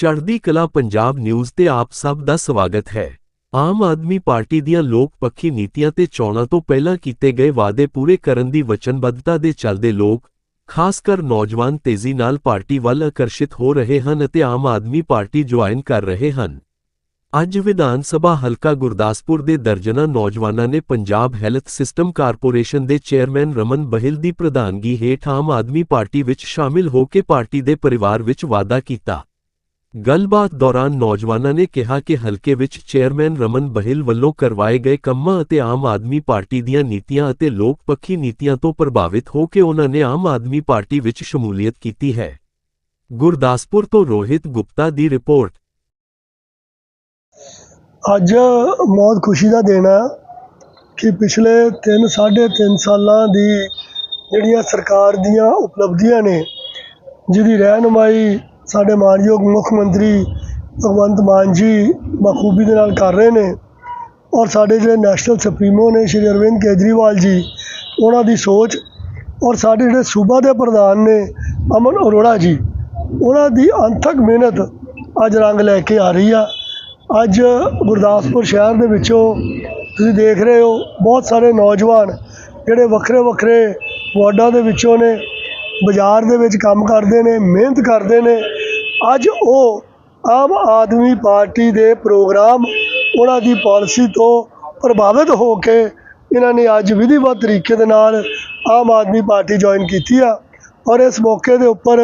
ਚੜ੍ਹਦੀ ਕਲਾ ਪੰਜਾਬ ਨਿਊਜ਼ ਤੇ ਆਪ ਸਭ ਦਾ ਸਵਾਗਤ ਹੈ। ਆਮ ਆਦਮੀ ਪਾਰਟੀ ਦੀਆਂ ਲੋਕ ਪੱਖੀ ਨੀਤੀਆਂ ਤੇ ਚੋਣਾਂ ਤੋਂ ਪਹਿਲਾਂ ਕੀਤੇ ਗਏ ਵਾਅਦੇ ਪੂਰੇ ਕਰਨ ਦੀ ਵਚਨਬੱਧਤਾ ਦੇ ਚੱਲਦੇ ਲੋਕ, ਖਾਸ ਕਰ ਨੌਜਵਾਨ ਤੇਜ਼ੀ ਨਾਲ ਪਾਰਟੀ ਵੱਲ ਆਕਰਸ਼ਿਤ ਹੋ ਰਹੇ ਹਨ ਅਤੇ ਆਮ ਆਦਮੀ ਪਾਰਟੀ ਜੁਆਇਨ ਕਰ ਰਹੇ ਹਨ। ਅੱਜ ਵਿਧਾਨ ਸਭਾ ਹਲਕਾ ਗੁਰਦਾਸਪੁਰ ਦੇ ਦਰਜਨਾਂ ਨੌਜਵਾਨਾਂ ਨੇ ਪੰਜਾਬ ਹੈਲਥ ਸਿਸਟਮ ਕਾਰਪੋਰੇਸ਼ਨ ਦੇ ਚੇਅਰਮੈਨ ਰਮਨ ਬਹਿਲ ਦੀ ਪ੍ਰਧਾਨਗੀ ਹੇਠ ਆਮ ਆਦਮੀ ਪਾਰਟੀ ਵਿੱਚ ਸ਼ਾਮਿਲ ਹੋ ਕੇ ਪਾਰਟੀ ਦੇ ਪਰਿਵਾਰ ਵਿੱਚ ਵਾਅਦਾ ਕੀਤਾ। ਗੱਲਬਾਤ ਦੌਰਾਨ ਨੌਜਵਾਨਾਂ ਨੇ ਕਿਹਾ ਕਿ ਹਲਕੇ ਵਿੱਚ ਚੇਅਰਮੈਨ ਰਮਨ ਬਹਿਲ ਵੱਲੋਂ ਕਰਵਾਏ ਗਏ ਕੰਮਾਂ ਅਤੇ ਆਮ ਆਦਮੀ ਪਾਰਟੀ ਦੀਆਂ ਨੀਤੀਆਂ ਅਤੇ ਲੋਕ ਪੱਖੀ ਨੀਤੀਆਂ ਤੋਂ ਪ੍ਰਭਾਵਿਤ ਹੋ ਕੇ ਉਹਨਾਂ ਨੇ ਆਮ ਆਦਮੀ ਪਾਰਟੀ ਵਿੱਚ ਸ਼ਮੂਲੀਅਤ ਕੀਤੀ ਹੈ। ਗੁਰਦਾਸਪੁਰ ਤੋਂ ਰੋਹਿਤ ਗੁਪਤਾ ਦੀ ਰਿਪੋਰਟ। ਅੱਜ ਬਹੁਤ ਖੁਸ਼ੀ ਦਾ ਦਿਨ ਹੈ ਕਿ ਪਿਛਲੇ 3 3.5 ਸਾਲਾਂ ਦੀ ਜਿਹੜੀਆਂ ਸਰਕਾਰ ਦੀਆਂ ਉਪਲਬਧੀਆਂ ਨੇ, ਜਿਹਦੀ ਰਹਿਨੁਮਾਈ ਸਾਡੇ ਮਾਨਯੋਗ ਮੁੱਖ ਮੰਤਰੀ ਭਗਵੰਤ ਮਾਨ ਜੀ ਬਖੂਬੀ ਦੇ ਨਾਲ ਕਰ ਰਹੇ ਨੇ ਔਰ ਸਾਡੇ ਜਿਹੜੇ ਨੈਸ਼ਨਲ ਸੁਪਰੀਮੋ ਨੇ ਸ਼੍ਰੀ ਅਰਵਿੰਦ ਕੇਜਰੀਵਾਲ ਜੀ, ਉਹਨਾਂ ਦੀ ਸੋਚ ਔਰ ਸਾਡੇ ਜਿਹੜੇ ਸੂਬਾ ਦੇ ਪ੍ਰਧਾਨ ਨੇ ਅਮਨ ਅਰੋੜਾ ਜੀ, ਉਹਨਾਂ ਦੀ ਅੰਥਕ ਮਿਹਨਤ ਅੱਜ ਰੰਗ ਲੈ ਕੇ ਆ ਰਹੀ ਆ। ਅੱਜ ਗੁਰਦਾਸਪੁਰ ਸ਼ਹਿਰ ਦੇ ਵਿੱਚੋਂ ਤੁਸੀਂ ਦੇਖ ਰਹੇ ਹੋ, ਬਹੁਤ ਸਾਰੇ ਨੌਜਵਾਨ ਜਿਹੜੇ ਵੱਖਰੇ ਵੱਖਰੇ ਵਾਰਡਾਂ ਦੇ ਵਿੱਚੋਂ ਨੇ, ਬਾਜ਼ਾਰ ਦੇ ਵਿੱਚ ਕੰਮ ਕਰਦੇ ਨੇ, ਮਿਹਨਤ ਕਰਦੇ ਨੇ ਅੱਜ ਉਹ ਆਮ ਆਦਮੀ ਪਾਰਟੀ ਦੇ ਪ੍ਰੋਗਰਾਮ ਉਹਨਾਂ ਦੀ ਪਾਲਿਸੀ ਤੋਂ ਪ੍ਰਭਾਵਿਤ ਹੋ ਕੇ ਇਹਨਾਂ ਨੇ ਅੱਜ ਵਿਧੀਵਤ ਤਰੀਕੇ ਦੇ ਨਾਲ ਆਮ ਆਦਮੀ ਪਾਰਟੀ ਜੁਆਇਨ ਕੀਤੀ ਆ। ਔਰ ਇਸ ਮੌਕੇ ਦੇ ਉੱਪਰ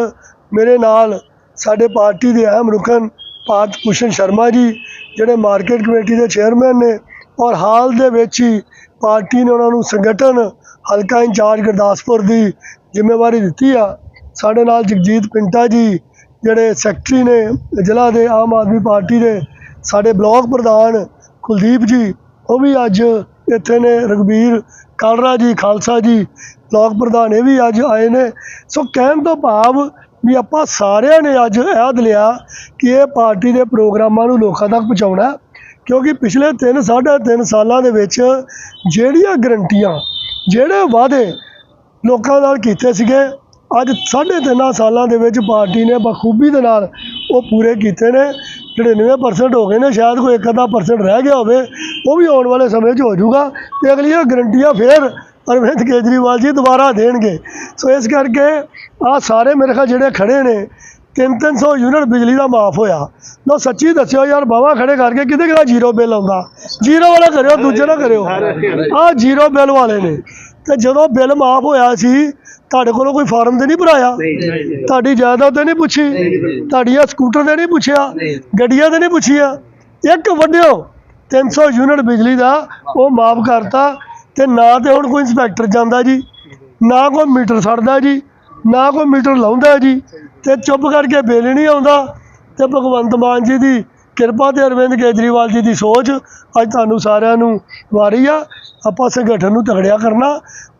ਮੇਰੇ ਨਾਲ ਸਾਡੇ ਪਾਰਟੀ ਦੇ ਅਹਿਮ ਰੁਕਨ ਭਾਰਤ ਭੂਸ਼ਣ ਸ਼ਰਮਾ ਜੀ, ਜਿਹੜੇ ਮਾਰਕੀਟ ਕਮੇਟੀ ਦੇ ਚੇਅਰਮੈਨ ਨੇ ਔਰ ਹਾਲ ਦੇ ਵਿੱਚ ਹੀ ਪਾਰਟੀ ਨੇ ਉਹਨਾਂ ਨੂੰ ਸੰਗਠਨ ਹਲਕਾ ਇੰਚਾਰਜ ਗੁਰਦਾਸਪੁਰ ਦੀ ਜ਼ਿੰਮੇਵਾਰੀ ਦਿੱਤੀ ਆ। ਸਾਡੇ ਨਾਲ ਜਗਜੀਤ ਪਿੰਟਾ ਜੀ ਜਿਹੜੇ ਸੈਕਟਰੀ ਨੇ, ਜ਼ਿਲ੍ਹਾ ਦੇ ਆਮ ਆਦਮੀ ਪਾਰਟੀ ਦੇ ਸਾਡੇ ਬਲਾਕ ਪ੍ਰਧਾਨ ਕੁਲਦੀਪ ਜੀ, ਉਹ ਵੀ ਅੱਜ ਇੱਥੇ ਨੇ ਰਗਵੀਰ ਕਾਲਰਾ ਜੀ, ਖਾਲਸਾ ਜੀ, ਬਲਾਕ ਪ੍ਰਧਾਨ ਇਹ ਵੀ ਅੱਜ ਆਏ ਨੇ। ਸੋ ਕਹਿਣ ਤੋਂ ਭਾਵ ਵੀ ਆਪਾਂ ਸਾਰਿਆਂ ਨੇ ਅੱਜ ਐਦ ਲਿਆ ਕਿ ਇਹ ਪਾਰਟੀ ਦੇ ਪ੍ਰੋਗਰਾਮਾਂ ਨੂੰ ਲੋਕਾਂ ਤੱਕ ਪਹੁੰਚਾਉਣਾ, ਕਿਉਂਕਿ ਪਿਛਲੇ 3 3.5 ਸਾਲਾਂ ਦੇ ਵਿੱਚ ਜਿਹੜੀਆਂ ਗਰੰਟੀਆਂ, ਜਿਹੜੇ ਵਾਅਦੇ ਲੋਕਾਂ ਨਾਲ ਕੀਤੇ ਸੀਗੇ ਅੱਜ ਸਾਢੇ ਤਿੰਨਾਂ ਸਾਲਾਂ ਦੇ ਵਿੱਚ ਪਾਰਟੀ ਨੇ ਬਖੂਬੀ ਦੇ ਨਾਲ ਉਹ ਪੂਰੇ ਕੀਤੇ ਨੇ। 99% ਹੋ ਗਏ ਨੇ ਸ਼ਾਇਦ ਕੋਈ ਇੱਕ ਅੱਧਾ ਪਰਸੈਂਟ ਰਹਿ ਗਿਆ ਹੋਵੇ ਉਹ ਵੀ ਆਉਣ ਵਾਲੇ ਸਮੇਂ 'ਚ ਹੋ ਜਾਊਗਾ ਤੇ ਅਗਲੀਆਂ ਗਰੰਟੀਆਂ ਫੇਰ ਅਰਵਿੰਦ ਕੇਜਰੀਵਾਲ ਜੀ ਦੁਬਾਰਾ ਦੇਣਗੇ। ਸੋ ਇਸ ਕਰਕੇ ਆ ਸਾਰੇ ਮੇਰੇ ਖਿਆਲ ਜਿਹੜੇ ਖੜੇ ਨੇ 3-300 ਯੂਨਿਟ ਬਿਜਲੀ ਦਾ ਮਾਫ ਹੋਇਆ। ਲੋ ਸੱਚੀ ਦੱਸਿਓ ਯਾਰ ਬਾਵਾ ਖੜੇ ਕਰਕੇ ਕਿਤੇ ਕਿਹਦਾ ਜ਼ੀਰੋ ਬਿੱਲ ਆਉਂਦਾ। ਜ਼ੀਰੋ ਵਾਲਾ ਕਰਿਓ ਦੂਜੇ ਨਾ ਕਰਿਓ। ਆ ਜ਼ੀਰੋ ਬਿੱਲ ਵਾਲੇ ਨੇ। ਤੇ ਜਦੋਂ ਬਿੱਲ ਮਾਫ ਹੋਇਆ ਸੀ ਤੁਹਾਡੇ ਕੋਲੋਂ ਕੋਈ ਫਾਰਮ ਤੇ ਨਹੀਂ ਭਰਾਇਆ? ਤੁਹਾਡੀ ਜਾਇਦਾਦ ਤੇ ਨਹੀਂ ਪੁੱਛੀ? ਤੁਹਾਡੀਆਂ ਸਕੂਟਰ ਤੇ ਨਹੀਂ ਪੁੱਛਿਆ? ਗੱਡੀਆਂ ਤੇ ਨਹੀਂ ਪੁੱਛਿਆ? ਇੱਕ ਵੱਡਿਓ 300 ਯੂਨਿਟ ਬਿਜਲੀ ਦਾ ਉਹ ਮਾਫ ਕਰਤਾ ਤੇ ਨਾ ਤੇ ਹੁਣ ਕੋਈ ਇੰਸਪੈਕਟਰ ਜਾਂਦਾ ਜੀ ਨਾ ਕੋਈ ਮੀਟਰ ਸੜਦਾ ਜੀ ਨਾ ਕੋਈ ਮੀਟਰ ਲਾਉਂਦਾ ਜੀ ਤੇ ਚੁੱਪ ਕਰਕੇ ਬਿੱਲ ਨਹੀਂ ਆਉਂਦਾ ਤੇ ਭਗਵੰਤ ਮਾਨ ਜੀ ਦੀ ਕਿਰਪਾ ਤੇ ਅਰਵਿੰਦ ਕੇਜਰੀਵਾਲ ਜੀ ਦੀ ਸੋਚ ਅੱਜ ਤੁਹਾਨੂੰ ਸਾਰਿਆਂ ਨੂੰ ਵਾਰੀ ਆ। ਆਪਾਂ ਸੰਗਠਨ ਨੂੰ ਤਗੜਿਆ ਕਰਨਾ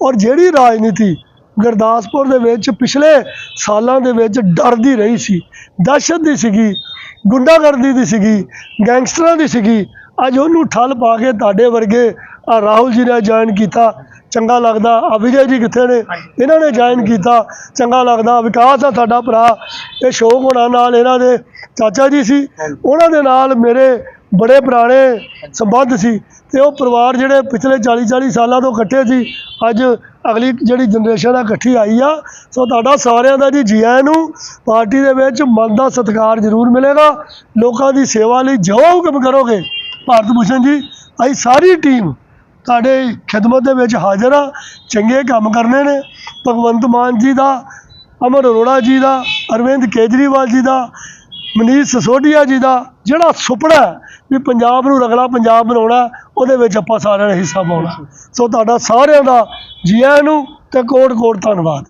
ਔਰ ਜਿਹੜੀ ਰਾਜਨੀਤੀ ਗੁਰਦਾਸਪੁਰ ਦੇ ਵਿੱਚ ਪਿਛਲੇ ਸਾਲਾਂ ਦੇ ਵਿੱਚ ਡਰਦੀ ਰਹੀ ਸੀ। ਦਹਿਸ਼ਤ ਦੀ ਸੀਗੀ, ਗੁੰਡਾਗਰਦੀ ਦੀ ਸੀਗੀ, ਗੈਂਗਸਟਰਾਂ ਦੀ ਸੀਗੀ। ਅੱਜ ਉਹਨੂੰ ਠੱਲ ਪਾ ਕੇ ਤੁਹਾਡੇ ਵਰਗੇ ਆ ਰਾਹੁਲ ਜੀ ਨੇ ਜੁਆਇਨ ਕੀਤਾ, ਚੰਗਾ ਲੱਗਦਾ। ਆ ਵਿਜੇ ਜੀ ਕਿੱਥੇ ਨੇ? ਇਹਨਾਂ ਨੇ ਜੁਆਇਨ ਕੀਤਾ, ਚੰਗਾ ਲੱਗਦਾ। ਵਿਕਾਸ ਆ ਤੁਹਾਡਾ ਭਰਾ, ਇਹ ਸ਼ੋਕ ਹੋਣਾ ਨਾਲ ਇਹਨਾਂ ਦੇ ਚਾਚਾ ਜੀ ਸੀ। ਉਹਨਾਂ ਦੇ ਨਾਲ ਮੇਰੇ ਬੜੇ ਪੁਰਾਣੇ ਸੰਬੰਧ ਸੀ ਤੇ ਉਹ ਪਰਿਵਾਰ ਜਿਹੜੇ ਪਿਛਲੇ 40 40 ਸਾਲਾਂ ਤੋਂ ਇਕੱਠੇ ਸੀ, ਅੱਜ ਅਗਲੀ ਜਿਹੜੀ ਜਨਰੇਸ਼ਨ ਆ, ਇਕੱਠੀ ਆਈ ਆ। ਸੋ ਤੁਹਾਡਾ ਸਾਰਿਆਂ ਦਾ ਜੀ ਜੀ ਆਇਆਂ ਨੂੰ ਪਾਰਟੀ ਦੇ ਵਿੱਚ ਮਨ ਦਾ ਸਤਿਕਾਰ ਜ਼ਰੂਰ ਮਿਲੇਗਾ। ਲੋਕਾਂ ਦੀ ਸੇਵਾ ਲਈ ਜੋ ਹੁਕਮ ਕਰੋਗੇ, ਭਾਰਤ ਭੂਸ਼ਣ ਜੀ, ਅਸੀਂ ਸਾਰੀ ਟੀਮ ਤੁਹਾਡੇ ਖਿਦਮਤ ਦੇ ਵਿੱਚ ਹਾਜ਼ਰ ਆ। ਚੰਗੇ ਕੰਮ ਕਰਨੇ ਨੇ। ਭਗਵੰਤ ਮਾਨ ਜੀ ਦਾ, ਅਮਰ ਅਰੋੜਾ ਜੀ ਦਾ, ਅਰਵਿੰਦ ਕੇਜਰੀਵਾਲ ਜੀ ਦਾ ਮਨੀਸ਼ ਸਸੋਡੀਆ ਜੀ ਦਾ ਜਿਹੜਾ ਸੁਪਨਾ ਵੀ ਪੰਜਾਬ ਨੂੰ ਰਗੜਾ ਪੰਜਾਬ ਬਣਾਉਣਾ ਉਹਦੇ ਵਿੱਚ ਆਪਾਂ ਸਾਰਿਆਂ ਨੇ ਹਿੱਸਾ ਪਾਉਣਾ ਸੋ ਤੁਹਾਡਾ ਸਾਰਿਆਂ ਦਾ ਜੀ ਆਇਆਂ ਨੂੰ ਤੇ ਕੋਟ ਕੋਟ ਧੰਨਵਾਦ।